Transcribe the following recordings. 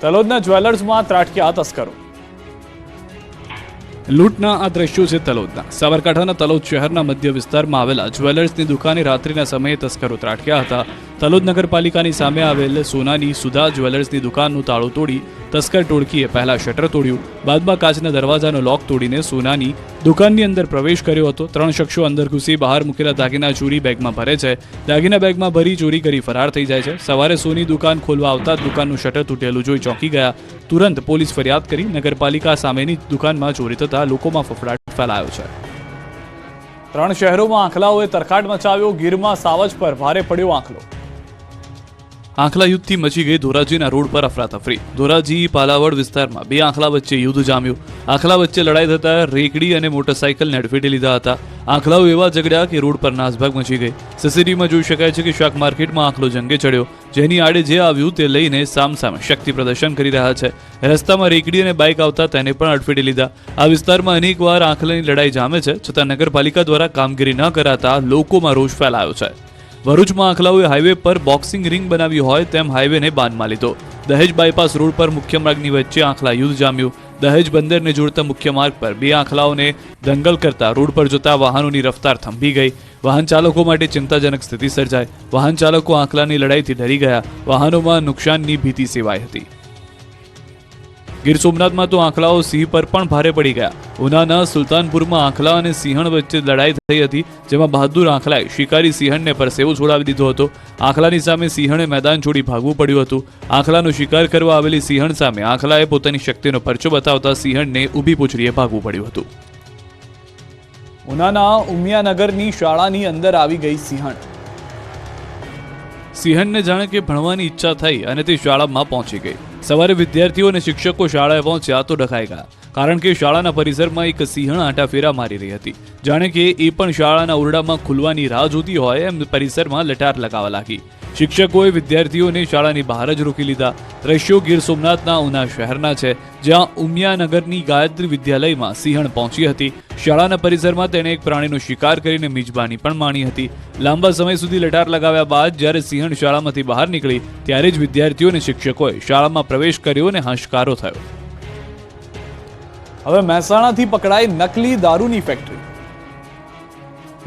તલોદના જ્વેલર્સમાં ત્રાટક્યા તસ્કરો. લૂંટના આ દ્રશ્યો છે તલોદના. સાબરકાંઠાના તલોદ શહેરના મધ્ય વિસ્તારમાં આવેલા જ્વેલર્સની દુકાને રાત્રિના સમયે તસ્કરો ત્રાટક્યા હતા. તલોદ નગરપાલિકાની સામે આવેલ સોનાની સુધા જ્વેલર્સની દુકાનનું તાળું તોડી તસ્કર ટોળકીએ પહેલા શટર તોડ્યું. બાદમાં કાચના દરવાજાનો લોક તોડીને સોનાની દુકાનની અંદર પ્રવેશ કર્યો હતો. ત્રણ શખ્સો અંદર ઘૂસી બહાર મૂકેલા દાગીના ચોરી બેગમાં ભરે છે. દાગીના બેગમાં ભરી ચોરી કરી ફરાર થઈ જાય છે. સવારે સોની દુકાન ખોલવા આવતા દુકાનનું શટર તૂટેલું જોઈ ચોંકી ગયા. તુરંત પોલીસ ફરિયાદ કરી નગરપાલિકા સામેની દુકાનમાં ચોરી થતા લોકોમાં ફફડાટ ફેલાયો છે. ત્રણ શહેરોમાં આંખલાઓએ તરખાટ મચાવ્યો. ગીરમાં સાવજ પર ભારે પડ્યો આંખલો. આંખલા યુદ્ધથી મચી ગઈ ધોરાજીના રોડ પર અફરાતફરી. ધોરાજી પાલાવડ વિસ્તારમાં બે આંખલા વચ્ચે યુદ્ધ જામ્યું. આંખલા વચ્ચે લડાઈ થતા રેકડી અને મોટરસાઇકલને અડફેટે લીધા હતા. આંખલાઓ એવા ઝઘડ્યા કે રોડ પર નાસભાગ મચી ગઈ. સીસીટીવીમાં જોઈ શકાય છે કે શાક માર્કેટમાં આંખલો જંગે ચડ્યો. જેની આડે જે આવ્યું તે લઈને સામસામે શક્તિ પ્રદર્શન કરી રહ્યા છે. રસ્તામાં રેકડી અને બાઇક આવતા તેને પણ અડફેટી લીધા. આ વિસ્તારમાં અનેકવાર આંખલાની લડાઈ જામે છે, છતાં નગરપાલિકા દ્વારા કામગીરી ન કરાતા લોકોમાં રોષ ફેલાયો છે. ભરૂચમાં આંખલાઓએ હાઈવે પર બોક્સિંગ રિંગ બનાવી હોય તેમ હાઈવેને બાંધમાં લીધો. દહેજ બાયપાસ રોડ પર મુખ્ય માર્ગની વચ્ચે આંખલા યુદ્ધ જામ્યું. દહેજ બંદરને જોડતા મુખ્ય માર્ગ પર બે આંખલાઓને દંગલ કરતા રોડ પર જતા વાહનોની રફતાર થંભી ગઈ. વાહન ચાલકો માટે ચિંતાજનક સ્થિતિ સર્જાઈ. વાહન ચાલકો આંખલાની લડાઈથી ડરી ગયા. વાહનોમાં નુકસાનની ભીતિ સેવાઈ હતી. ગીર સોમનાથમાં તો આંખલાઓ સિંહ પર પણ ભારે પડી ગયા. ઉનાના સુલતાનપુરમાં આંખલા અને સિંહણ વચ્ચે લડાઈ થઈ હતી, જેમાં બહાદુર આંખલાએ શિકારી સિંહણને પરસેવો છોડાવી દીધો હતો. આંખલાની સામે સિંહણે મેદાન છોડી ભાગવું પડ્યું હતું. આંખલાનો શિકાર કરવા આવેલી સિંહણ સામે આંખલાએ પોતાની શક્તિનો પરચો બતાવતા સિંહણને ઊભી પૂંછડીએ ભાગવું પડ્યું હતું. ઉનાના ઉમિયાનગરની શાળાની અંદર આવી ગઈ સિંહણ. સિંહણને જાણે કે ભણવાની ઈચ્છા થઈ અને તે શાળામાં પહોંચી ગઈ. સવારે વિદ્યાર્થીઓ અને શિક્ષકો શાળાએ પહોંચ્યા તો ડખાઈ ગયા. કારણ કે શાળાના પરિસરમાં એક સિંહણ આંટા ફેરા મારી રહી હતી. જાણે કે એ પણ શાળાના ઓરડામાં ખુલવાની રાહ જોતી હોય એમ પરિસરમાં લટાર લગાવવા લાગી. શિક્ષકોએ વિદ્યાર્થીઓને શાળાની બહાર જ રોકી લીધા. દ્રશ્યો ગીર સોમનાથના ઉના શહેરના છે, જ્યાં ઉમિયાનગરની ગાયત્રી વિદ્યાલયમાં સિંહણ પહોંચી હતી. શાળાના પરિસરમાં તેણે એક પ્રાણીનો શિકાર કરીને મિજબાની પણ માણી હતી. લાંબા સમય સુધી લટાર લગાવ્યા બાદ જ્યારે સિંહણ શાળામાંથી બહાર નીકળી, ત્યારે જ વિદ્યાર્થીઓ અને શિક્ષકોએ શાળામાં પ્રવેશ કર્યો અને હાશકારો થયો. હવે મહેસાણાથી પકડાઈ નકલી દારૂની ફેક્ટરી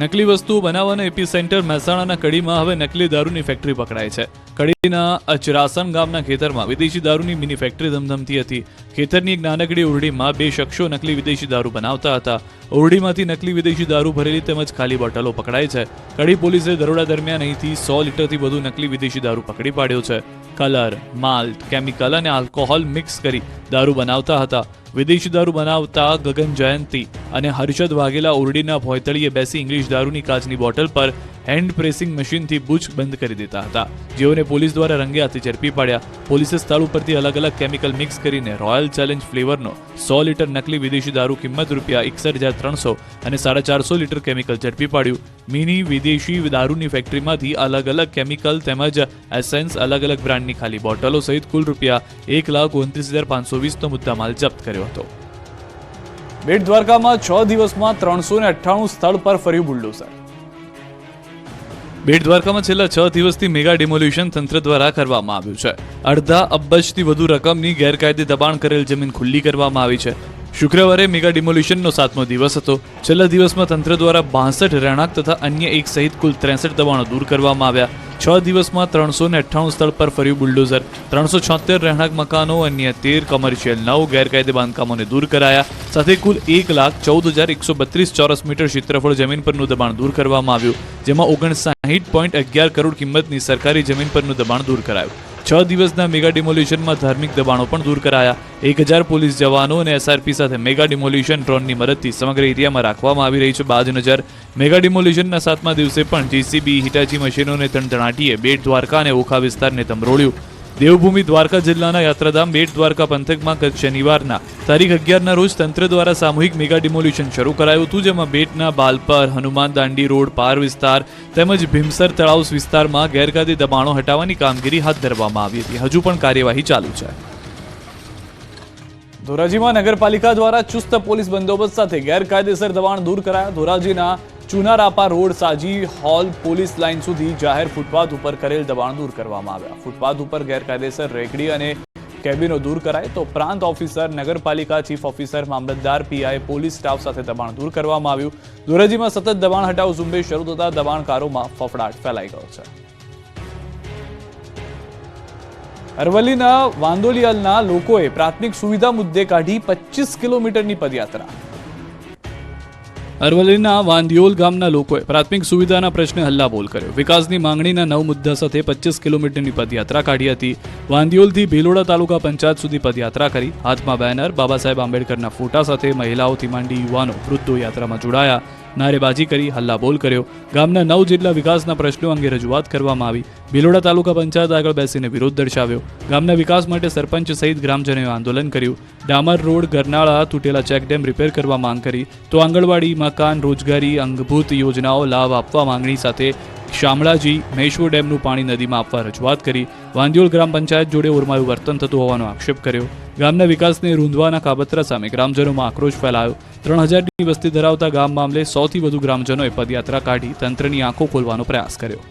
નકલી વસ્તુઓ બનાવવાના એપી સેન્ટર મહેસાણાના કડીમાં હવે નકલી દારૂની ફેક્ટરી પકડાય છે. કડીના અચરાસન ગામના ખેતરમાં વિદેશી દારૂની મિની ફેક્ટરી ધમધમતી હતી. ખેતરની એક નાનકડી ઓરડીમાં બે શખ્સો નકલી વિદેશી દારૂ બનાવતા હતા. ઓરડીમાંથી નકલી વિદેશી દારૂ ભરેલી તેમજ ખાલી બોટલો પકડાઈ છે. કડી પોલીસે દરોડા દરમિયાન અહીંથી સો લીટરથી વધુ નકલી વિદેશી દારૂ પકડી પાડ્યો છે. કલર, માલ્ટ, કેમિકલ અને આલ્કોહોલ મિક્સ કરી દારૂ બનાવતા હતા. વિદેશી દારૂ બનાવતા ગગન જયંતી અને હર્ષદ વાઘેલા ઓરડીના ભોયતળીએ બેસી ઇંગ્લિશ દારૂની કાચની બોટલ પર હેન્ડ પ્રેસિંગ મશીનથી બૂચ બંધ કરી દેતા હતા. જેઓને પોલીસ દ્વારા રંગે હાથે ઝડપી પાડ્યા, પોલીસે સ્થળ ઉપરથી અલગ અલગ કેમિકલ મિક્સ કરીને રોયલ ચેલેન્જ ફ્લેવરનો સો લીટર નકલી વિદેશી દારૂ કિંમત રૂપિયા એકસઠ હજાર ત્રણસો અને સાડા ચારસો લીટર કેમિકલ ઝડપી પાડ્યું. મિની વિદેશી દારૂની ફેક્ટરીમાંથી અલગ અલગ કેમિકલ તેમજ એસેન્સ અલગ અલગ બ્રાન્ડની ખાલી બોટલો સહિત કુલ રૂપિયા એક લાખ ઓગણત્રીસ હજાર પાંચસો વીસનો મુદ્દામાલ જપ્ત કર્યો હતો. બેટ દ્વારકામાં છ દિવસમાં ત્રણસો ને અઠ્ઠાણું સ્થળ પર ફર્યું બુલડોઝર. બેટ દ્વારકામાં છેલ્લા છ દિવસથી મેગા ડિમોલ્યુશન તંત્ર દ્વારા કરવામાં આવ્યું છે. અડધા અબજથી વધુ રકમની ગેરકાયદે દબાણ કરેલ જમીન ખુલ્લી કરવામાં આવી છે. શુક્રવારે મેગા ડિમોલ્યુશનનો સાતમો દિવસ હતો. છેલ્લા દિવસમાં તંત્ર દ્વારા બાસઠ રહેણાંક તથા અન્ય એક સહિત કુલ ત્રેસઠ દબાણો દૂર કરવામાં આવ્યા. છ દિવસમાં ત્રણસો ને અઠ્ઠાણું સ્થળ પર ફર્યું બુલડોઝર. ત્રણસો છોતેર રહેણાંક મકાનો અન્ય તેર કમર્શિયલ નવ ગેરકાયદે બાંધકામોને દૂર કરાયા. સાથે કુલ એક લાખ ચૌદ હજાર એકસો બત્રીસ ચોરસ મીટર ક્ષેત્રફળ જમીન પરનું દબાણ દૂર કરવામાં આવ્યું, જેમાં ઓગણસાહીઠ પોઈન્ટ અગિયાર કરોડ કિંમતની સરકારી જમીન પરનું દબાણ દૂર કરાયું. છ દિવસના મેગા ડિમોલ્યુશનમાં ધાર્મિક દબાણો પણ દૂર કરાયા. એક હજાર પોલીસ જવાનો અને એસઆરપી સાથે મેગા ડિમોલ્યુશન ડ્રોનની મદદથી સમગ્ર એરિયામાં રાખવામાં આવી રહી છે બાજ નજર મેગા ડિમોલ્યુશનના સાતમા દિવસે પણ જીસીબી હિટાચી મશીનોને તણતણાટીએ બેટ દ્વારકા અને ઓખા વિસ્તારને તમરોળ્યું દેવભૂમિ દ્વારકા જિલ્લાના યાત્રાધામ બેટ દ્વારકા પંથકમાં ગત શનિવારના તારીખ અગિયારના રોજ તંત્ર દ્વારા સામૂહિક મેગા ડિમોલ્યુશન શરૂ કરાયું હતું, જેમાં બેટના બાલપર, હનુમાન દાંડી રોડ, પાર વિસ્તાર તેમજ ભીમસર તળાવ વિસ્તારમાં ગેરકાયદે દબાણો હટાવવાની કામગીરી હાથ ધરવામાં આવી હતી. હજુ પણ કાર્યવાહી ચાલુ છે. ધોરાજીમાં નગરપાલિકા દ્વારા ચુસ્ત પોલીસ બંદોબસ્ત સાથે ગેરકાયદેસર દબાણ દૂર કરાયા. ધોરાજીના ચુનારાપા રોડ સાજી હોલ પોલીસ લાઇન સુધી જાહેર ફૂટપાથ ઉપર કરેલ દબાણ દૂર કરવામાં આવ્યા. ફૂટપાથ ઉપર ગેરકાયદેસર રેકડી અને કેબિનો દૂર કરાય તો પ્રાંત ઓફિસર, નગરપાલિકા ચીફ ઓફિસર, મામલતદાર, પીઆઈ, પોલીસ સ્ટાફ સાથે દબાણ દૂર કરવામાં આવ્યું. ધોરાજીમાં સતત દબાણ હટાવ ઝુંબેશ શરૂ થતા દબાણકારોમાં ફફડાટ ફેલાઈ ગયો છે. અરવલ્લીના વાંદોલિયાલના લોકોએ પ્રાથમિક સુવિધા મુદ્દે કાઢી પચીસ કિલોમીટરની પદયાત્રા. અરવલ્લીના વાંદિયોલ ગામના લોકોએ પ્રાથમિક સુવિધાના પ્રશ્ને હલ્લાબોલ કર્યો. વિકાસની માંગણીના નવ મુદ્દા સાથે પચીસ કિલોમીટરની પદયાત્રા કાઢી હતી. વાંદિયોલથી ભીલોડા તાલુકા પંચાયત સુધી પદયાત્રા કરી. હાથમાં બેનર બાબા સાહેબ આંબેડકરના ફોટા સાથે મહિલાઓથી માંડી યુવાનો વૃદ્ધો યાત્રામાં જોડાયા. નારેબાજી કરી હલ્લાબોલ કર્યો. ગામના નવ જેટલા વિકાસના પ્રશ્નો અંગે રજૂઆત કરવામાં આવી. ભિલોડા તાલુકા પંચાયત આગળ બેસીને વિરોધ દર્શાવ્યો. ગામના વિકાસ માટે સરપંચ સહિત ગ્રામજનોએ આંદોલન કર્યું. ડામર રોડ, ગરનાળા, તૂટેલા ચેકડેમ રિપેર કરવા માંગ કરી. તો આંગણવાડી, મકાન, રોજગારી, અંગભૂત યોજનાઓ લાભ આપવા માંગણી સાથે શામળાજી મેશ્વો ડેમનું પાણી નદીમાં આપવા રજૂઆત કરી. વાંદિયોલ ગ્રામ પંચાયત જોડે ઓરમાયું વર્તન થતું હોવાનો આક્ષેપ કર્યો. ગામના વિકાસને રૂંધવાના કાબતરા સામે ગ્રામજનોમાં આક્રોશ ફેલાયો. ત્રણ હજારની વસ્તી ધરાવતા ગામ મામલે સૌથી વધુ ગ્રામજનોએ પદયાત્રા કાઢી તંત્રની આંખો ખોલવાનો પ્રયાસ કર્યો.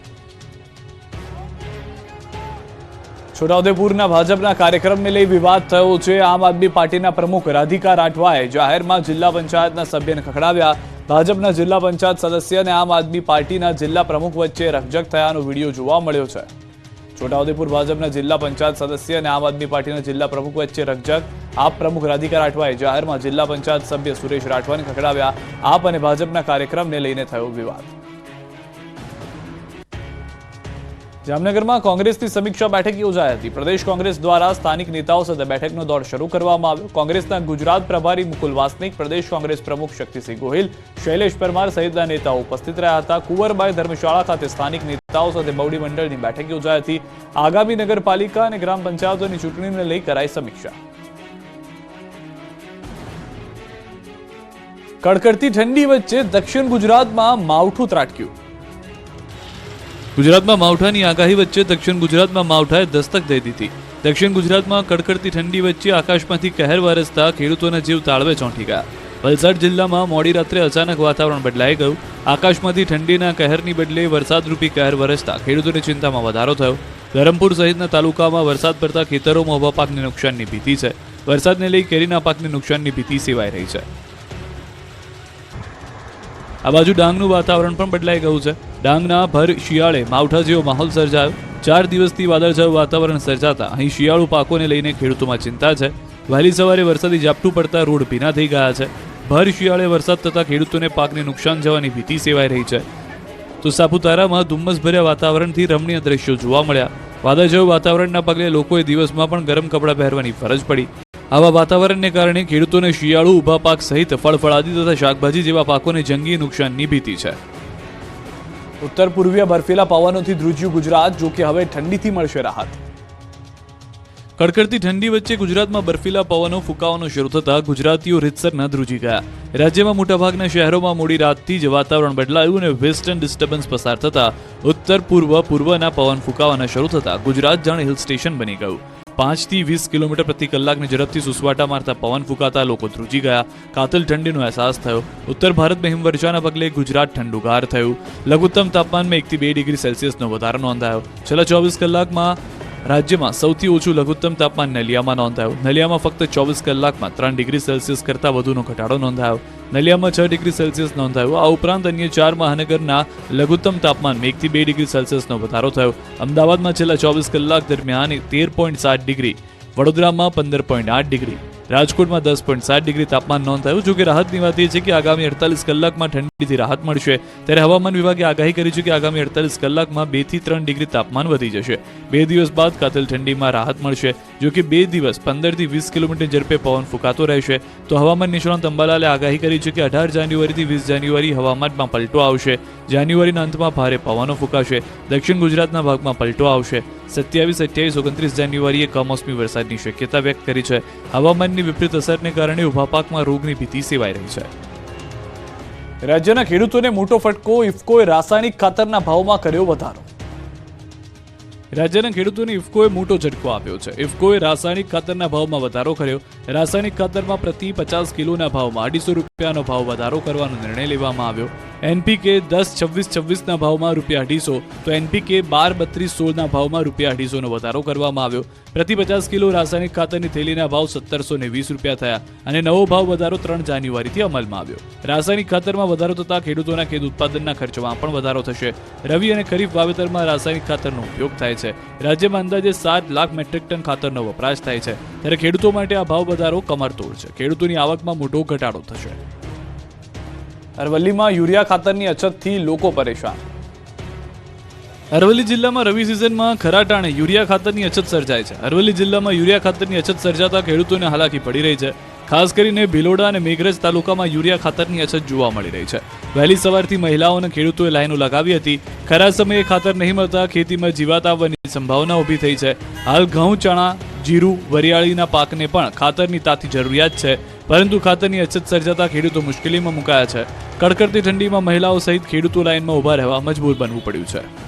છોટાઉદેપુરના ભાજપના કાર્યક્રમને લઈ વિવાદ થયો છે. આમ આદમી પાર્ટીના પ્રમુખ રાધિકા રાઠવાએ જાહેરમાં જિલ્લા પંચાયતના સભ્યને ખખડાવ્યા. ભાજપના જિલ્લા પંચાયત સદસ્ય અને આમ આદમી પાર્ટીના જિલ્લા પ્રમુખ વચ્ચે રકજક થયાનો વીડિયો જોવા મળ્યો છે. છોટાઉદેપુર ભાજપના જિલ્લા પંચાયત સદસ્ય અને આમ આદમી પાર્ટીના જિલ્લા પ્રમુખ વચ્ચે રકઝક. આપ પ્રમુખ રાધિકા રાઠવાએ જાહેરમાં જિલ્લા પંચાયત સભ્ય સુરેશ રાઠવાને ખખડાવ્યા. આપ અને ભાજપના કાર્યક્રમને લઈને થયો વિવાદ. જામનગરમાં કોંગ્રેસની સમીક્ષા બેઠક યોજાઈ હતી. પ્રદેશ કોંગ્રેસ દ્વારા સ્થાનિક નેતાઓ સાથે બેઠકનો દોર શરૂ કરવામાં આવ્યો. કોંગ્રેસના ગુજરાત પ્રભારી મુકુલ વાસનિક, પ્રદેશ કોંગ્રેસ પ્રમુખ શક્તિસિંહ ગોહિલ, શૈલેષ પરમાર સહિતના નેતાઓ ઉપસ્થિત રહ્યા હતા. કુંવરબાઈ ધર્મશાળા ખાતે સ્થાનિક નેતાઓ સાથે મવડી મંડળની બેઠક યોજાઈ હતી. આગામી નગરપાલિકા અને ગ્રામ પંચાયતોની ચૂંટણીને લઈ કરાઈ સમીક્ષા. કડકડતી ઠંડી વચ્ચે દક્ષિણ ગુજરાતમાં માવઠું ત્રાટક્યું. ગુજરાતમાં માવઠાની આગાહી વચ્ચે દક્ષિણ ગુજરાતમાં માવઠાએ દસ્તક દઈ દીધી. દક્ષિણ ગુજરાતમાં કડકડતી ઠંડી વચ્ચે આકાશમાંથી કહેર વરસતા ખેડૂતોના જીવ તાળવે ચોંટી ગયા. વલસાડ જિલ્લામાં મોડી રાત્રે અચાનક વાતાવરણ બદલાઈ ગયું. આકાશમાંથી ઠંડીના કહેરની બદલે વરસાદરૂપી કહેર વરસતા ખેડૂતોની ચિંતામાં વધારો થયો. ધરમપુર સહિતના તાલુકામાં વરસાદ પડતા ખેતરોમાં ઊભા પાકને નુકસાનની ભીતિ છે. વરસાદને લઈ કેરીના પાકને નુકસાનની ભીતિ સેવાઈ રહી છે. આ બાજુ ડાંગનું વાતાવરણ પણ બદલાઈ ગયું છે. ડાંગના ભર શિયાળે માવઠા જેવો માહોલ સર્જાયો. ચાર દિવસથી વાદળછાયું વાતાવરણ સર્જાતા અહીં શિયાળુ પાકોને લઈને ખેડૂતોમાં ચિંતા છે. વહેલી સવારે વરસાદી ઝાપટું પડતા રોડ ભીના થઈ ગયા છે. ભર શિયાળે વરસાદ થતાં ખેડૂતોને પાકને નુકસાન જવાની ભીતિ સેવાઈ રહી છે. તો સાપુતારામાં ધુમ્મસભર્યા વાતાવરણથી રમણીય દ્રશ્યો જોવા મળ્યા. વાદળછાયું વાતાવરણના પગલે લોકોએ દિવસમાં પણ ગરમ કપડાં પહેરવાની ફરજ પડી. આવા વાતાવરણને કારણે ખેડૂતોને શિયાળુ ઊભા પાક સહિત ફળફળાદી તથા શાકભાજી જેવા પાકોને જંગી નુકસાનની ભીતિ છે. ઉત્તર પૂર્વીય બરફીલા પવનોથી ધ્રુજ્યું ગુજરાત, જો હવે ઠંડીથી મળશે રાહત. કડકડતી ઠંડી વચ્ચે ગુજરાતમાં બર્ફીલા પવનો, ફૂંકાવાનો શરૂ થતા ગુજરાતીઓ રીતસરના ધ્રુજી ગયા. રાજ્યમાં મોટાભાગના શહેરોમાં મોડી રાતથી જ વાતાવરણ બદલાયું અને વેસ્ટર્ન ડિસ્ટર્બન્સ પસાર થતા ઉત્તર પૂર્વ, પૂર્વના પવન ફૂંકાવાના શરૂ થતા ગુજરાત જાણે હિલ સ્ટેશન બની ગયું. પાંચથી વીસ કિલોમીટર પ્રતિ કલાકની ઝડપથી સુસવાટા મારતા પવન ફૂંકાતા લોકો ધ્રુજી ગયા. કાતલ ઠંડીનો અહેસાસ થયો. ઉત્તર ભારતમાં હિમવર્ષાના પગલે ગુજરાત ઠંડુગાર થયું. લઘુત્તમ તાપમાનમાં એકથી બે ડિગ્રી સેલ્સિયસનો વધારો નોંધાયો. છેલ્લા ચોવીસ કલાકમાં રાજ્યમાં સૌથી ઓછું લઘુત્તમ તાપમાન નલિયામાં નોંધાયું. નલિયામાં ફક્ત ચોવીસ કલાકમાં ત્રણ ડિગ્રી સેલ્સિયસ કરતાં વધુનો ઘટાડો નોંધાયો. નલિયામાં છ ડિગ્રી સેલ્સિયસ નોંધાયો. આ ઉપરાંત અન્ય ચાર મહાનગરના લઘુત્તમ તાપમાન એકથી બે ડિગ્રી સેલ્સિયસનો વધારો થયો. અમદાવાદમાં છેલ્લા ચોવીસ કલાક દરમિયાન તેર પોઈન્ટ સાત ડિગ્રી, વડોદરામાં પંદર પોઈન્ટ આઠ ડિગ્રી રાજકોટમાં દસ પોઈન્ટ સાત ડિગ્રી તાપમાન નોંધાયું જો કે રાહતની વાત એ છે કે આગામી અડતાલીસ કલાકમાં ઠંડીથી રાહત મળશે. ત્યારે હવામાન વિભાગે આગાહી કરી છે કે આગામી અડતાલીસ કલાકમાં બેથી ત્રણ ડિગ્રી તાપમાન વધી જશે. બે દિવસ બાદ કાતલ ઠંડીમાં રાહત મળશે જો કે બે દિવસ પંદરથી વીસ કિલોમીટર ઝડપે પવન ફૂંકાતો રહેશે. તો હવામાન નિષ્ણાંત અંબાલાલે આગાહી કરી છે કે અઢાર જાન્યુઆરીથી વીસ જાન્યુઆરી હવામાનમાં પલટો આવશે. જાન્યુઆરીના અંતમાં ભારે પવનો ફૂંકાશે. દક્ષિણ ગુજરાતના ભાગમાં પલટો આવશે. સત્યાવીસ, અઠ્યાવીસ, ઓગણત્રીસ જાન્યુઆરીએ કમોસમી વરસાદની શક્યતા વ્યક્ત કરી છે. હવામાનની વિપરીત અસરને કારણે ઊભા પાકમાં રોગની ભીતિ સેવાઈ રહી છે. રાજ્યના ખેડૂતોને મોટો ફટકો, ઇફકોએ રાસાયણિક ખાતરના ભાવમાં કર્યો વધારો. રાજ્યના ખેડૂતોને ઇફકોએ મોટો ઝટકો આપ્યો છે. ઇફકોએ રાસાયણિક ખાતરના ભાવમાં વધારો કર્યો. રાસાયણિક ખાતરમાં પ્રતિ પચાસ કિલોના ભાવમાં અઢીસો રૂપિયાનો ભાવ વધારો કરવાનો નિર્ણય લેવામાં આવ્યો. એનપીકે દસ, છવ્વીસ, છવ્વીસના ભાવમાં રૂપિયા અઢીસો, તો એનપીકે બાર, બત્રીસ, સોળના ભાવમાં રૂપિયા અઢીસોનો વધારો કરવામાં આવ્યો. પ્રતિ પચાસ કિલો રાસાયણિક ખાતરની થેલીના ભાવ સત્તરસો ને વીસ રૂપિયા થયા અને નવો ભાવ વધારો ત્રણ જાન્યુઆરીથી અમલમાં આવ્યો. રાસાયણિક ખાતરમાં વધારો થતાં ખેડૂતોના ખેત ઉત્પાદનના ખર્ચમાં પણ વધારો થશે. રવિ અને ખરીફ વાવેતરમાં રાસાયણિક ખાતરનો ઉપયોગ થાય છે. રાજ્યમાં અંદાજે સાત લાખ મેટ્રિક ટન ખાતરનો વપરાશ થાય છે. ત્યારે ખેડૂતો માટે આ ભાવ વધારો કમરતોડ છે. ખેડૂતોની આવકમાં મોટો ઘટાડો થશે. અરવલ્લીમાં યુરિયા ખાતરની અછતથી લોકો પરેશાન. અરવલ્લી જિલ્લામાં રવિ સિઝનમાં ખરાટાણે યુરિયા ખાતરની અછત સર્જાય છે. અરવલ્લી જિલ્લામાં યુરિયા ખાતરની અછત સર્જાતા ખેડૂતોને હાલાકી પડી રહી છે. ખાસ કરીને ભિલોડા અને મેઘરજ તાલુકામાં યુરિયા ખાતરની અછત જોવા મળી રહી છે. વહેલી સવારથી મહિલાઓ અને ખેડૂતોએ લાઈનો લગાવી હતી. ખરા સમયે ખાતર નહીં મળતા ખેતીમાં જીવાત આવવાની સંભાવના ઊભી થઈ છે. હાલ ઘઉં, ચણા જીરું, વરિયાળીના પાકને પણ ખાતરની તાતી જરૂરિયાત છે. પરંતુ ખાતરની અછત સર્જાતા ખેડૂતો મુશ્કેલીમાં મુકાયા છે. કડકડતી ઠંડીમાં મહિલાઓ સહિત ખેડૂતો લાઇનમાં ઊભા રહેવા મજબૂર બનવું પડ્યું છે.